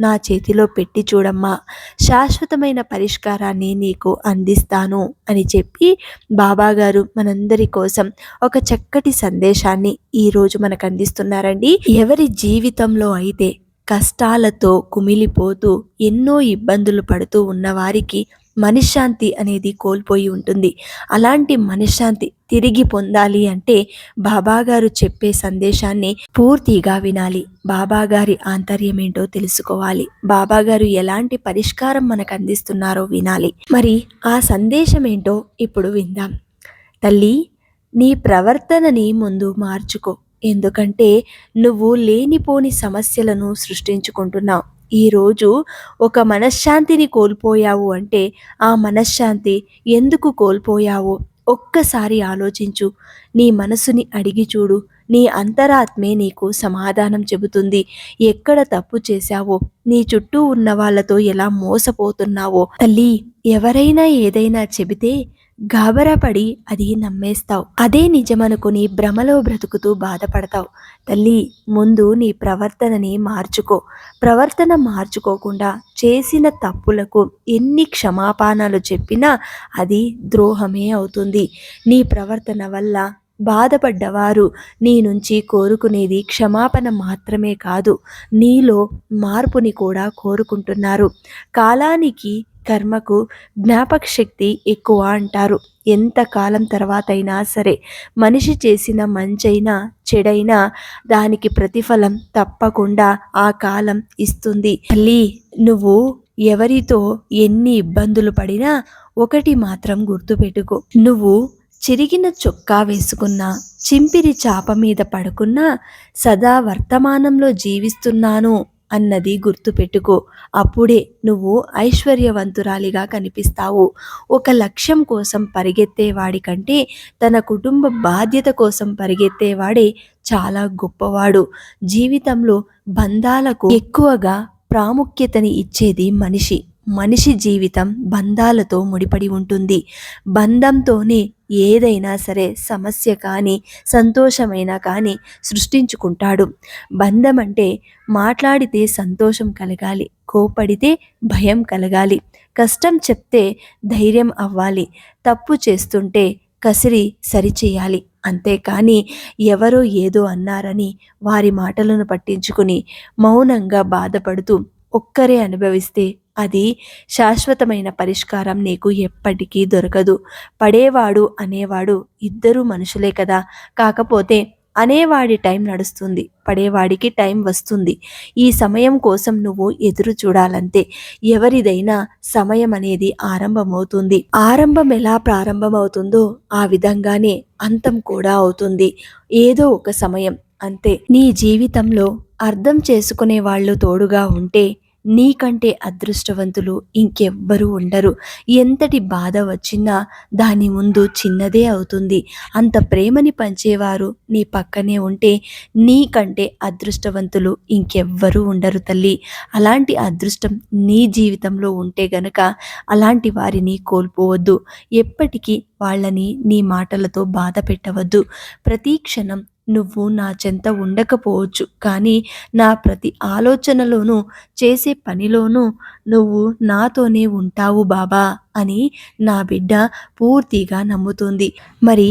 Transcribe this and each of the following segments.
నా చేతిలో పెట్టి చూడమ్మా. శాశ్వతమైన పరిష్కారాన్ని నీకు అందిస్తాను అని చెప్పి బాబాగారు మనందరి కోసం ఒక చక్కటి సందేశాన్ని ఈరోజు మనకు అందిస్తున్నారండి ఎవరి జీవితంలో అయితే కష్టాలతో కుమిలిపోతూ ఎన్నో ఇబ్బందులు పడుతూ ఉన్నవారికి మనశ్శాంతి అనేది కోల్పోయి ఉంటుంది. అలాంటి మనశ్శాంతి తిరిగి పొందాలి అంటే బాబాగారు చెప్పే సందేశాన్ని పూర్తిగా వినాలి. బాబాగారి ఆంతర్యం ఏంటో తెలుసుకోవాలి. బాబాగారు ఎలాంటి పరిష్కారం మనకు అందిస్తున్నారో వినాలి. మరి ఆ సందేశం ఏంటో ఇప్పుడు విందాం. తల్లి నీ ప్రవర్తనని ముందు మార్చుకో. ఎందుకంటే నువ్వు లేనిపోని సమస్యలను సృష్టించుకుంటున్నావు. ఈరోజు ఒక మనశ్శాంతిని కోల్పోయావు అంటే ఆ మనశ్శాంతి ఎందుకు కోల్పోయావో? ఒక్కసారి ఆలోచించు. నీ మనసుని అడిగి చూడు. నీ అంతరాత్మే నీకు సమాధానం చెబుతుంది. ఎక్కడ తప్పు చేశావో నీ చుట్టూ ఉన్న వాళ్ళతో ఎలా మోసపోతున్నావో తల్లి ఎవరైనా ఏదైనా చెబితే గాబరాపడి అది నమ్మేస్తావు. అదే నిజమనుకుని భ్రమలో బ్రతుకుతూ బాధపడతావు. తల్లి ముందు నీ ప్రవర్తనని మార్చుకో. ప్రవర్తన మార్చుకోకుండా చేసిన తప్పులకు ఎన్ని క్షమాపణలు చెప్పినా అది ద్రోహమే అవుతుంది. నీ ప్రవర్తన వల్ల బాధపడ్డవారు నీ నుంచి కోరుకునేది క్షమాపణ మాత్రమే కాదు నీలో మార్పుని కూడా కోరుకుంటున్నారు. కాలానికి కర్మకు జ్ఞాపక శక్తి ఎక్కువ అంటారు. ఎంత కాలం తర్వాత అయినా సరే మనిషి చేసిన మంచైనా చెడైనా దానికి ప్రతిఫలం తప్పకుండా ఆ కాలం ఇస్తుంది. తల్లి నువ్వు ఎవరితో ఎన్ని ఇబ్బందులు పడినా ఒకటి మాత్రం గుర్తుపెట్టుకో. నువ్వు చిరిగిన చొక్కా వేసుకున్నా చింపిరి చాప మీద పడుకున్నా సదా వర్తమానంలో జీవిస్తున్నాను. అన్నది గుర్తుపెట్టుకో. అప్పుడే నువ్వు ఐశ్వర్యవంతురాలిగా కనిపిస్తావు. ఒక లక్ష్యం కోసం పరిగెత్తేవాడి కంటే తన కుటుంబ బాధ్యత కోసం పరిగెత్తేవాడే చాలా గొప్పవాడు. జీవితంలో బంధాలకు ఎక్కువగా ప్రాముఖ్యతని ఇచ్చేది మనిషి. మనిషి జీవితం బంధాలతో ముడిపడి ఉంటుంది. బంధంతోనే ఏదైనా సరే సమస్య కానీ సంతోషమైనా కానీ సృష్టించుకుంటాడు. బంధం అంటే మాట్లాడితే సంతోషం కలగాలి కోపడితే భయం కలగాలి కష్టం చెప్తే ధైర్యం అవ్వాలి తప్పు చేస్తుంటే కసిరి సరిచేయాలి. అంతేకాని ఎవరో ఏదో అన్నారని వారి మాటలను పట్టించుకుని మౌనంగా బాధపడుతూ ఒక్కరే అనుభవిస్తే అది శాశ్వతమైన పరిష్కారం నీకు ఎప్పటికీ దొరకదు. పడేవాడు అనేవాడు ఇద్దరు మనుషులే కదా. కాకపోతే అనేవాడి టైం నడుస్తుంది పడేవాడికి టైం వస్తుంది. ఈ సమయం కోసం నువ్వు ఎదురు చూడాలంతే. ఎవరిదైనా సమయం అనేది ఆరంభమవుతుంది. ఆరంభం ఎలా ప్రారంభమవుతుందో ఆ విధంగానే అంతం కూడా అవుతుంది. ఏదో ఒక సమయం అంతే. నీ జీవితంలో అర్థం చేసుకునే వాళ్ళు తోడుగా ఉంటే నీకంటే అదృష్టవంతులు ఇంకెవ్వరూ ఉండరు. ఎంతటి బాధ వచ్చినా దాని ముందు చిన్నదే అవుతుంది. అంత ప్రేమని పంచేవారు నీ పక్కనే ఉంటే నీకంటే అదృష్టవంతులు ఇంకెవ్వరూ ఉండరు తల్లి. అలాంటి అదృష్టం నీ జీవితంలో ఉంటే గనక అలాంటి వారిని కోల్పోవద్దు. ఎప్పటికీ వాళ్ళని నీ మాటలతో బాధ పెట్టవద్దు. ప్రతి క్షణం నువ్వు నా చెంత ఉండకపోవచ్చు. కానీ నా ప్రతి ఆలోచనలోనూ చేసే పనిలోనూ నువ్వు నాతోనే ఉంటావు బాబా అని నా బిడ్డ పూర్తిగా నమ్ముతుంది. మరి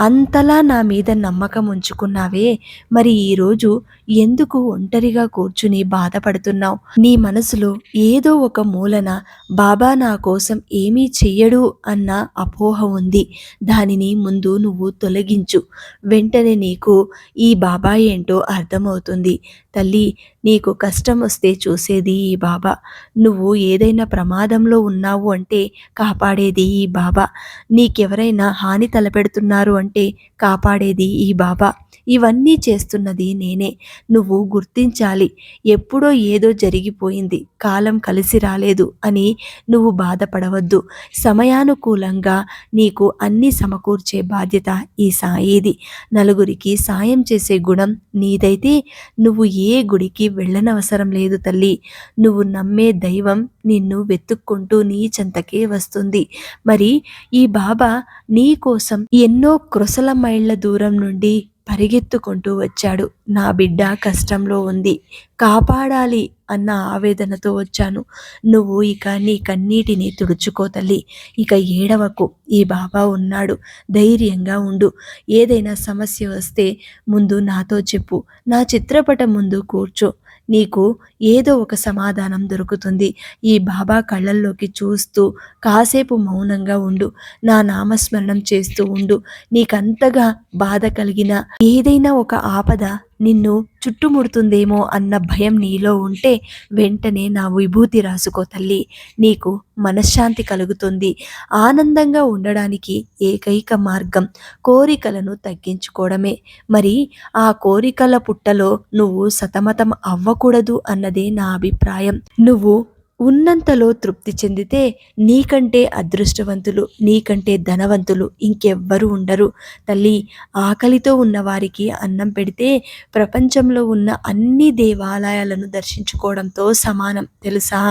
అంతలా నా మీద నమ్మకం ఉంచుకున్నావే? మరి ఈరోజు ఎందుకు ఒంటరిగా కూర్చుని బాధపడుతున్నావు? నీ మనసులో ఏదో ఒక మూలన బాబా నా కోసం ఏమీ చెయ్యడు అన్న అపోహ ఉంది. దానిని ముందు నువ్వు తొలగించు. వెంటనే నీకు ఈ బాబా ఏంటో అర్థమవుతుంది. తల్లి నీకు కష్టం వస్తే చూసేది ఈ బాబా. నువ్వు ఏదైనా ప్రమాదంలో ఉన్నావు అంటే కాపాడేది ఈ బాబా. నీకెవరైనా హాని తలపెడుతున్నారు అంటే అంటే కాపాడేది ఈ బాబా. ఇవన్నీ చేస్తున్నది నేనే. నువ్వు గుర్తించాలి. ఎప్పుడో ఏదో జరిగిపోయింది. కాలం కలిసి రాలేదు అని నువ్వు బాధపడవద్దు. సమయానుకూలంగా నీకు అన్ని సమకూర్చే బాధ్యత ఈ సాయిది. నలుగురికి సాయం చేసే గుణం నీదైతే నువ్వు ఏ గుడికి వెళ్ళనవసరం లేదు తల్లి. నువ్వు నమ్మే దైవం నిన్ను వెతుక్కుంటూ నీ చెంతకే వస్తుంది. మరి ఈ బాబా నీ కోసం ఎన్నో క్రొసల మైళ్ళ దూరం నుండి పరిగెత్తుకుంటూ వచ్చాడు. నా బిడ్డ కష్టంలో ఉంది. కాపాడాలి అన్న ఆవేదనతో వచ్చాను. నువ్వు ఇక నీ కన్నీటిని తుడుచుకో తల్లి. ఇక ఏడవకు. ఈ బాబా ఉన్నాడు. ధైర్యంగా ఉండు. ఏదైనా సమస్య వస్తే ముందు నాతో చెప్పు. నా చిత్రపటం ముందు కూర్చో. నీకు ఏదో ఒక సమాధానం దొరుకుతుంది. ఈ బాబా కళ్ళల్లోకి చూస్తూ కాసేపు మౌనంగా ఉండు. నా నామస్మరణం చేస్తూ ఉండు. నీకంతగా బాధ కలిగిన ఏదైనా ఒక ఆపద నిన్ను చుట్టుముడుతుందేమో అన్న భయం నీలో ఉంటే వెంటనే నా విభూతి రాసుకో తల్లి. నీకు మనశ్శాంతి కలుగుతుంది. ఆనందంగా ఉండడానికి ఏకైక మార్గం కోరికలను తగ్గించుకోవడమే. మరి ఆ కోరికల పుట్టలో నువ్వు సతమతం అవ్వకూడదు అన్నదే నా అభిప్రాయం. నువ్వు ఉన్నంతలో తృప్తి చెందితే నీకంటే అదృష్టవంతులు నీకంటే ధనవంతులు ఇంకెవ్వరు ఉండరు. తల్లి ఆకలితో ఉన్నవారికి అన్నం పెడితే ప్రపంచంలో ఉన్న అన్ని దేవాలయాలను దర్శించుకోవడంతో సమానం తెలుసా?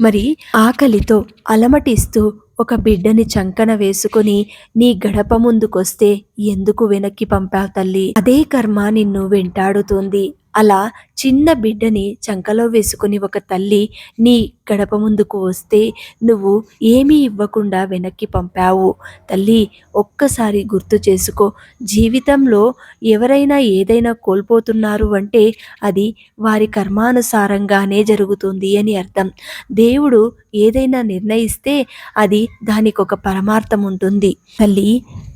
మరి ఆకలితో అలమటిస్తూ ఒక బిడ్డని చంకన వేసుకొని నీ గడప ముందుకొస్తే ఎందుకు వెనక్కి పంపావు తల్లి? అదే కర్మ నిన్ను వెంటాడుతుంది. అలా చిన్న బిడ్డని చంకలో వేసుకుని ఒక తల్లి నీ గడప ముందుకు వస్తే నువ్వు ఏమీ ఇవ్వకుండా వెనక్కి పంపావు. తల్లి ఒక్కసారి గుర్తు చేసుకో. జీవితంలో ఎవరైనా ఏదైనా కోల్పోతున్నారు అంటే అది వారి కర్మానుసారంగానే జరుగుతుంది అని అర్థం. దేవుడు ఏదైనా నిర్ణయిస్తే అది దానికి ఒక పరమార్థం ఉంటుంది. తల్లి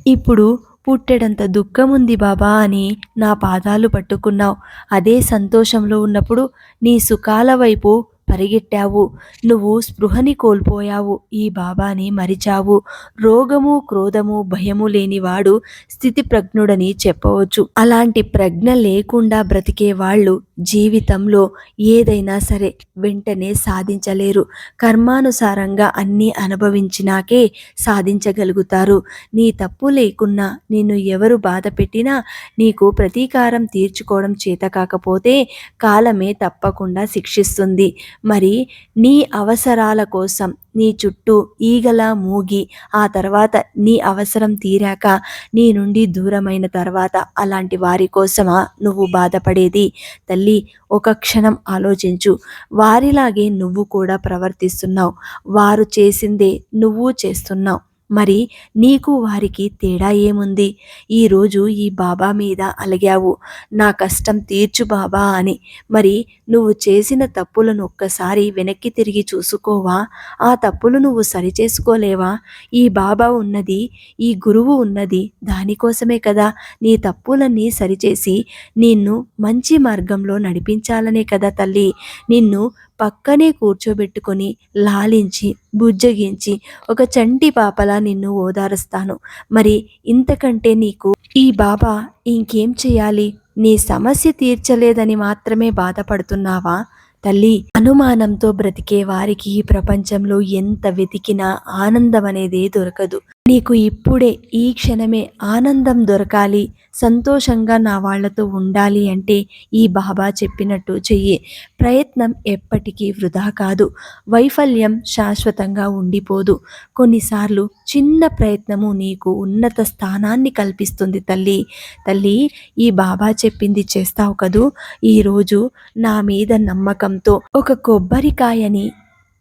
ఇప్పుడు పుట్టెడంత దుఃఖం ఉంది బాబా అని నా పాదాలు పట్టుకున్నావు. అదే సంతోషంలో ఉన్నప్పుడు నీ సుఖాల వైపు పరిగెట్టావు. నువ్వు స్పృహని కోల్పోయావు. ఈ బాబాని మరిచావు. రోగము క్రోధము భయము లేనివాడు స్థితి ప్రజ్ఞుడని చెప్పవచ్చు. అలాంటి ప్రజ్ఞ లేకుండా బ్రతికే వాళ్ళు జీవితంలో ఏదైనా సరే వెంటనే సాధించలేరు. కర్మానుసారంగా అన్నీ అనుభవించినాకే సాధించగలుగుతారు. నీ తప్పు లేకున్నా నిన్ను ఎవరు బాధ పెట్టినా నీకు ప్రతీకారం తీర్చుకోవడం చేత కాకపోతే కాలమే తప్పకుండా శిక్షిస్తుంది. మరి నీ అవసరాల కోసం నీ చుట్టూ ఈగల మూగి ఆ తర్వాత నీ అవసరం తీరాక నీ నుండి దూరమైన తర్వాత అలాంటి వారి కోసమా నువ్వు బాధపడేది? తల్లి ఒక క్షణం ఆలోచించు. వారిలాగే నువ్వు కూడా ప్రవర్తిస్తున్నావు. వారు చేసిందే నువ్వు చేస్తున్నావు. మరి నీకు వారికి తేడా ఏముంది? ఈరోజు ఈ బాబా మీద అలిగావు. నా కష్టం తీర్చు బాబా అని. మరి నువ్వు చేసిన తప్పులను ఒక్కసారి వెనక్కి తిరిగి చూసుకోవా? ఆ తప్పులు నువ్వు సరిచేసుకోలేవా? ఈ బాబా ఉన్నది ఈ గురువు ఉన్నది దానికోసమే కదా నీ తప్పులన్నీ సరిచేసి నిన్ను మంచి మార్గంలో నడిపించాలనే కదా తల్లి. నిన్ను పక్కనే కూర్చోబెట్టుకొని లాలించి బుజ్జగించి ఒక చంటి పాపలా నిన్ను ఓదారుస్తాను. మరి ఇంతకంటే నీకు ఈ బాబా ఇంకేం చేయాలి? నీ సమస్య తీర్చలేదని మాత్రమే బాధపడుతున్నావా? తల్లి అనుమానంతో బ్రతికే వారికి ఈ ప్రపంచంలో ఎంత వెతికినా ఆనందం అనేది దొరకదు. నీకు ఇప్పుడే ఈ క్షణమే ఆనందం దొరకాలి సంతోషంగా నా వాళ్ళతో ఉండాలి అంటే ఈ బాబా చెప్పినట్టు చెయ్యి. ప్రయత్నం ఎప్పటికీ వృధా కాదు. వైఫల్యం శాశ్వతంగా ఉండిపోదు. కొన్నిసార్లు చిన్న ప్రయత్నము నీకు ఉన్నత స్థానాన్ని కల్పిస్తుంది తల్లి. తల్లి ఈ బాబా చెప్పింది చేస్తావు కదూ? ఈరోజు నా మీద నమ్మకంతో ఒక కొబ్బరికాయని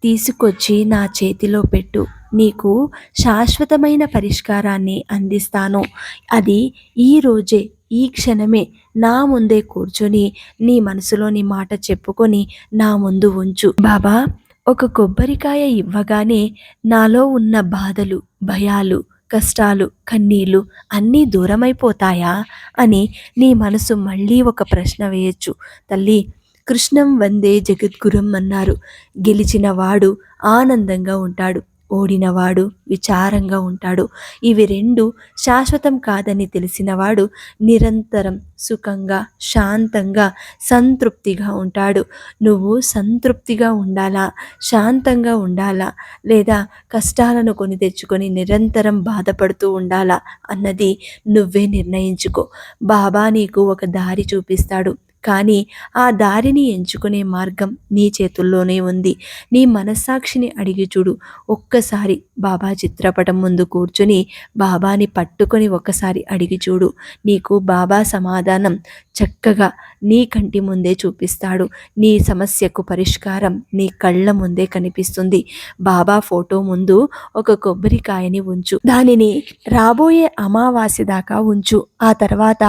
తీసుకొచ్చి నా చేతిలో పెట్టు. నీకు శాశ్వతమైన పరిష్కారాన్ని అందిస్తాను. అది ఈ రోజే ఈ క్షణమే నా ముందే కూర్చొని నీ మనసులోని మాట చెప్పుకొని నా ముందు ఉంచు. బాబా ఒక కొబ్బరికాయ ఇవ్వగానే నాలో ఉన్న బాధలు భయాలు కష్టాలు కన్నీళ్ళు అన్నీ దూరమైపోతాయా అని నీ మనసు మళ్ళీ ఒక ప్రశ్న వేయచ్చు. తల్లి కృష్ణం వందే జగద్గురం అన్నారు. గెలిచిన వాడు ఆనందంగా ఉంటాడు. ఓడినవాడు విచారంగా ఉంటాడు. ఇవి రెండు శాశ్వతం కాదని తెలిసినవాడు నిరంతరం సుఖంగా శాంతంగా సంతృప్తిగా ఉంటాడు. నువ్వు సంతృప్తిగా ఉండాలా? శాంతంగా ఉండాలా? లేదా కష్టాలను కొని తెచ్చుకొని నిరంతరం బాధపడుతూ ఉండాలా? అన్నది నువ్వే నిర్ణయించుకో. బాబా నీకు ఒక దారి చూపిస్తాడు. కానీ ఆ దారిని ఎంచుకునే మార్గం నీ చేతుల్లోనే ఉంది. నీ మనస్సాక్షిని అడిగి చూడు. ఒక్కసారి బాబా చిత్రపటం ముందు కూర్చుని బాబాని పట్టుకొని ఒక్కసారి అడిగి చూడు. నీకు బాబా సమాధానం చక్కగా నీ కంటి ముందే చూపిస్తాడు. నీ సమస్యకు పరిష్కారం నీ కళ్ళ ముందే కనిపిస్తుంది. బాబా ఫోటో ముందు ఒక కొబ్బరికాయని ఉంచు. దానిని రాబోయే అమావాస్య దాకా ఉంచు. ఆ తర్వాత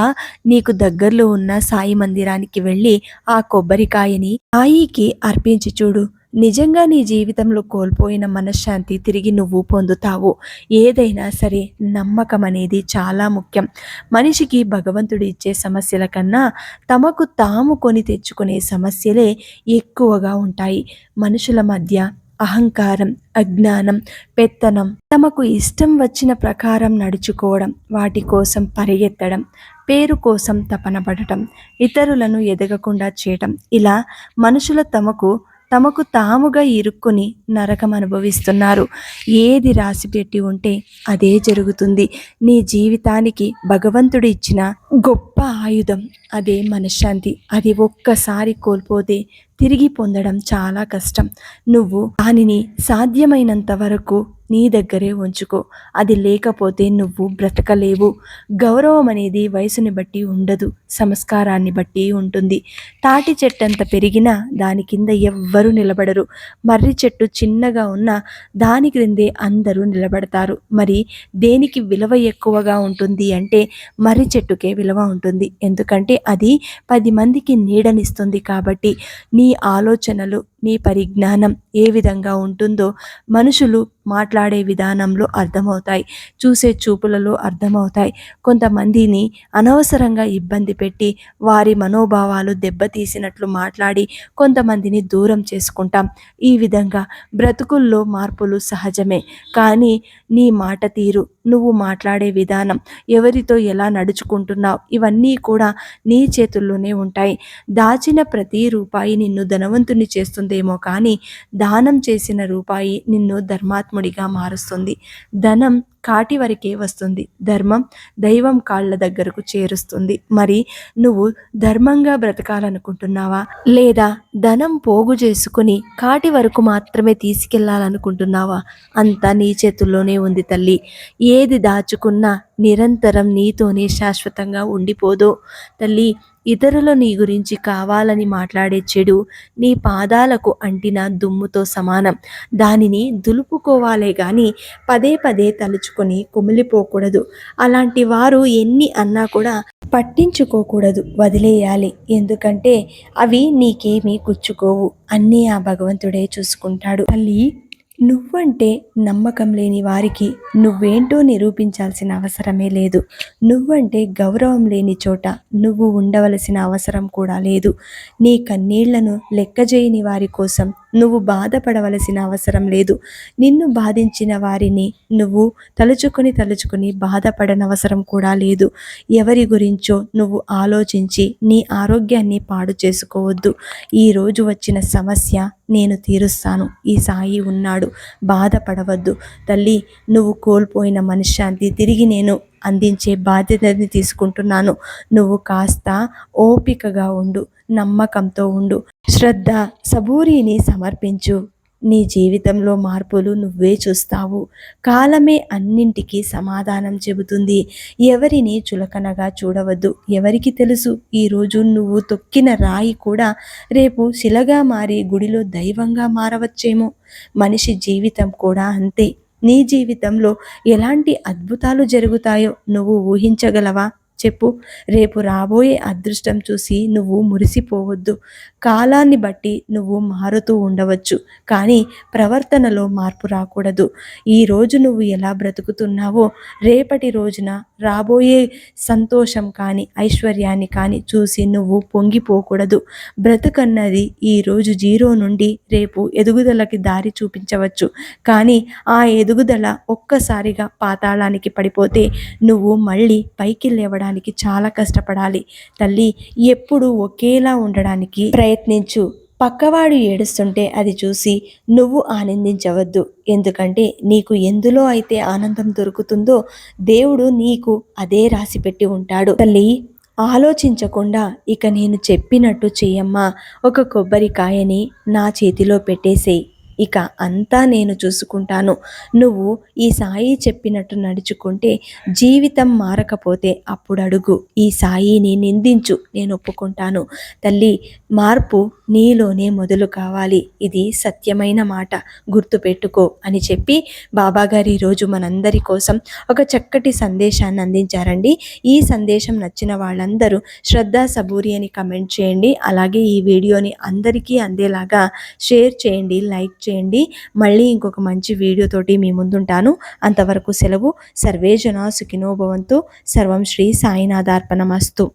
నీకు దగ్గరలో ఉన్న సాయి మందిరానికి వెళ్ళి ఆ కొబ్బరికాయని సాయికి అర్పించి చూడు. నిజంగా నీ జీవితంలో కోల్పోయిన మనశ్శాంతి తిరిగి నువ్వు పొందుతావు. ఏదైనా సరే నమ్మకం అనేది చాలా ముఖ్యం. మనిషికి భగవంతుడు ఇచ్చే సమస్యల కన్నా తమకు తాము కొని తెచ్చుకునే సమస్యలే ఎక్కువగా ఉంటాయి. మనుషుల మధ్య అహంకారం అజ్ఞానం పెత్తనం తమకు ఇష్టం వచ్చిన ప్రకారం నడుచుకోవడం వాటి కోసం పరిగెత్తడం పేరు కోసం తపన పడటం ఇతరులను ఎదగకుండా చేయటం ఇలా మనుషుల తమకు తమకు తాముగా ఇరుక్కుని నరకం అనుభవిస్తున్నారు. ఏది రాసిపెట్టి ఉంటే అదే జరుగుతుంది. నీ జీవితానికి భగవంతుడు ఇచ్చిన గొప్ప ఆయుధం అదే మనశ్శాంతి. అది ఒక్కసారి కోల్పోతే తిరిగి పొందడం చాలా కష్టం. నువ్వు దానిని సాధ్యమైనంత వరకు నీ దగ్గరే ఉంచుకో. అది లేకపోతే నువ్వు బ్రతకలేవు. గౌరవం అనేది వయసుని బట్టి ఉండదు. సంస్కారాన్ని బట్టి ఉంటుంది. తాటి చెట్టంత పెరిగినా దాని కింద ఎవ్వరూ నిలబడరు. మర్రి చెట్టు చిన్నగా ఉన్నా దాని క్రిందే అందరూ నిలబడతారు. మరి దేనికి విలువ ఎక్కువగా ఉంటుంది అంటే మర్రి చెట్టుకే విలువ ఉంటుంది. ఎందుకంటే అది పది మందికి నీడనిస్తుంది కాబట్టి నీ ఆలోచనలు నీ పరిజ్ఞానం ఏ విధంగా ఉంటుందో మనుషులు మాట్లాడే విధానంలో అర్థమవుతాయి. చూసే చూపులలో అర్థమవుతాయి. కొంతమందిని అనవసరంగా ఇబ్బంది పెట్టి వారి మనోభావాలు దెబ్బతీసినట్లు మాట్లాడి కొంతమందిని దూరం చేసుకుంటాం. ఈ విధంగా బ్రతుకుల్లో మార్పులు సహజమే. కానీ నీ మాట తీరు నువ్వు మాట్లాడే విధానం ఎవరితో ఎలా నడుచుకుంటున్నావు ఇవన్నీ కూడా నీ చేతుల్లోనే ఉంటాయి. దాచిన ప్రతి రూపాయి నిన్ను ధనవంతుని చేస్తుంది. చేస్తుందేమో కానీ దానం చేసిన రూపాయి నిన్ను ధర్మాత్ముడిగా మారుస్తుంది. ధనం కాటి వరకే వస్తుంది. ధర్మం దైవం కాళ్ళ దగ్గరకు చేరుస్తుంది. మరి నువ్వు ధర్మంగా బ్రతకాలనుకుంటున్నావా? లేదా ధనం పోగు చేసుకుని కాటి వరకు మాత్రమే తీసుకెళ్ళాలనుకుంటున్నావా? అంతా నీ చేతుల్లోనే ఉంది తల్లి. ఏది దాచుకున్నా నిరంతరం నీతోనే శాశ్వతంగా ఉండిపోదో. తల్లి ఇతరులు నీ గురించి కావాలని మాట్లాడే చెడు నీ పాదాలకు అంటిన దుమ్ముతో సమానం. దానిని దులుపుకోవాలే కానీ పదే పదే తలుచుకొని కుమిలిపోకూడదు. అలాంటి వారు ఎన్ని అన్నా కూడా పట్టించుకోకూడదు వదిలేయాలి. ఎందుకంటే అవి నీకేమీ గుచ్చుకోవు. అన్నీ ఆ భగవంతుడే చూసుకుంటాడు. తల్లి నువ్వంటే నమ్మకం లేని వారికి నువ్వేంటో నిరూపించాల్సిన అవసరమే లేదు. నువ్వంటే గౌరవం లేని చోట నువ్వు ఉండవలసిన అవసరం కూడా లేదు. నీ కన్నీళ్ళను లెక్కజేయని వారి కోసం నువ్వు బాధపడవలసిన అవసరం లేదు. నిన్ను బాధించిన వారిని నువ్వు తలుచుకొని తలుచుకొని బాధపడనవసరం కూడా లేదు. ఎవరి గురించో నువ్వు ఆలోచించి నీ ఆరోగ్యాన్ని పాడు చేసుకోవద్దు. ఈరోజు వచ్చిన సమస్య నేను తీరుస్తాను. ఈ సాయి ఉన్నాడు. బాధపడవద్దు. తల్లి నువ్వు కోల్పోయిన మనశ్శాంతి తిరిగి నేను అందించే బాధ్యతని తీసుకుంటున్నాను. నువ్వు కాస్త ఓపికగా ఉండు నమ్మకంతో ఉండు. శ్రద్ధ సబూరిని సమర్పించు. నీ జీవితంలో మార్పులు నువ్వే చూస్తావు. కాలమే అన్నింటికీ సమాధానం చెబుతుంది. ఎవరిని చులకనగా చూడవద్దు. ఎవరికి తెలుసు? ఈరోజు నువ్వు తొక్కిన రాయి కూడా రేపు శిలగా మారి గుడిలో దైవంగా మారవచ్చేమో. మనిషి జీవితం కూడా అంతే. నీ జీవితంలో ఎలాంటి అద్భుతాలు జరుగుతాయో నువ్వు ఊహించగలవా? చెప్పు. రేపు రాబోయే అదృష్టం చూసి నువ్వు మురిసిపోవద్దు. కాలాన్ని బట్టి నువ్వు మారుతూ ఉండవచ్చు. కానీ ప్రవర్తనలో మార్పు రాకూడదు. ఈరోజు నువ్వు ఎలా బ్రతుకుతున్నావో రేపటి రోజున రాబోయే సంతోషం కానీ ఐశ్వర్యాన్ని కానీ చూసి నువ్వు పొంగిపోకూడదు. బ్రతుకన్నది ఈరోజు జీరో నుండి రేపు ఎదుగుదలకి దారి చూపించవచ్చు. కానీ ఆ ఎదుగుదల ఒక్కసారిగా పాతాళానికి పడిపోతే నువ్వు మళ్ళీ పైకి లేవడానికి చాలా కష్టపడాలి. తల్లి ఎప్పుడు ఒకేలా ఉండడానికి ప్రయత్నించు. పక్కవాడు ఏడుస్తుంటే అది చూసి నువ్వు ఆనందించవద్దు. ఎందుకంటే నీకు ఎందులో అయితే ఆనందం దొరుకుతుందో దేవుడు నీకు అదే రాసి పెట్టి ఉంటాడు. తల్లి ఆలోచించకుండా ఇక నేను చెప్పినట్టు చెయ్యమ్మా. ఒక కొబ్బరికాయని నా చేతిలో పెట్టేసేయి. ఇక అంతా నేను చూసుకుంటాను. నువ్వు ఈ సాయి చెప్పినట్టు నడుచుకుంటే జీవితం మారకపోతే అప్పుడు అడుగు. ఈ సాయిని నిందించు నేను ఒప్పుకుంటాను. తల్లి మార్పు నీలోనే మొదలు కావాలి. ఇది సత్యమైన మాట. గుర్తుపెట్టుకో అని చెప్పి బాబాగారు ఈరోజు మనందరి కోసం ఒక చక్కటి సందేశాన్ని అందించారండి. ఈ సందేశం నచ్చిన వాళ్ళందరూ శ్రద్ధ సబూరి అని కమెంట్ చేయండి. అలాగే ఈ వీడియోని అందరికీ అందేలాగా షేర్ చేయండి లైక్ చేయండి. మళ్ళీ ఇంకొక మంచి వీడియోతోటి మీ ముందుంటాను. అంతవరకు సెలవు. సర్వే జనా సుఖినో భవంతు. సర్వం శ్రీ సాయినాథార్పణమస్తు.